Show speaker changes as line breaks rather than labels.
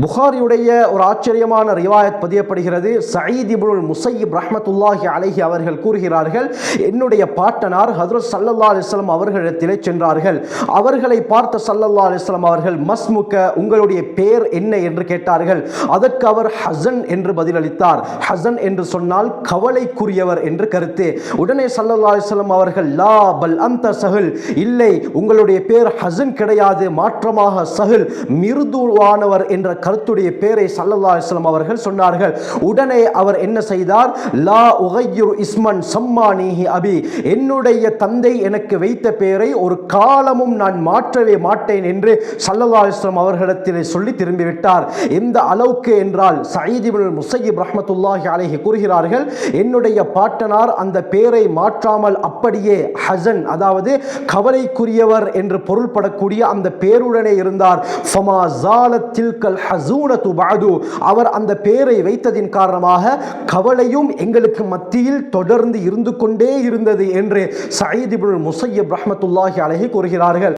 புகாரியுடைய ஒரு ஆச்சரியமான ரிவாயத் பதியப்படுகிறது. சயீத் இபுல் முசையிப் ரஹமத்துல்லாஹி அலஹி அவர்கள் கூறுகிறார்கள் என்னுடைய பாட்டனார் ஹதரத் சல்லல்லா அலிஸ்லாம் அவர்களிடத்திலே சென்றார்கள். அவர்களை பார்த்த சல்லல்லா அலிஸ்லாம் அவர்கள் மஸ்முக்க உங்களுடைய பேர் என்ன? என்று கேட்டார்கள். அதற்கு அவர் ஹசன் என்று பதிலளித்தார். ஹசன் என்று சொன்னால் கவலைக்குரியவர் என்று கருத்து. உடனே சல்லல்லா அலிஸ்லாம் அவர்கள் லா பல் அந்த சஹல். இல்லை உங்களுடைய பேர் ஹசன் கிடையாது மாற்றமாக சஹல் மிருதுவானவர் என்ற கருத்துடைய பேரை சல்லல்லா இஸ்லாம் அவர்கள் சொன்னார்கள். உடனே அவர் என்ன செய்தார்? லா உகையுர் இஸ்மன் சம்மானிஹி அபி. என்னுடைய தந்தை எனக்கு வைத்த பெயரை ஒரு காலமும் நான் மாற்றவே மாட்டேன் என்று சல்லல்லா இஸ்லாம் அவர்களிடத்தில் சொல்லி திரும்பிவிட்டார். எந்த அளவுக்கு என்றால் சயீதிபுல் முசையிப் ரஹமத்துல்லாஹி அலைஹி கூறுகிறார்கள் என்னுடைய பாட்டனார் அந்த பெயரை மாற்றாமல் அப்படியே ஹசன் அதாவது கவலைக்குரியவர் என்று பொருள்படக்கூடிய அந்த பேருடனே இருந்தார். ஃபமா ஜாலத்தில் கல் ஹசூனத்து பாது அவர் அந்த பேரை வைத்ததின் காரணமாக கவலையும் எங்களுக்கு மத்தியில் தொடர்ந்து இருந்து கொண்டே இருந்தது என்று சயீத் முசையப் ரஹமத்துல்லாஹி அழகி கூறுகிறார்கள்.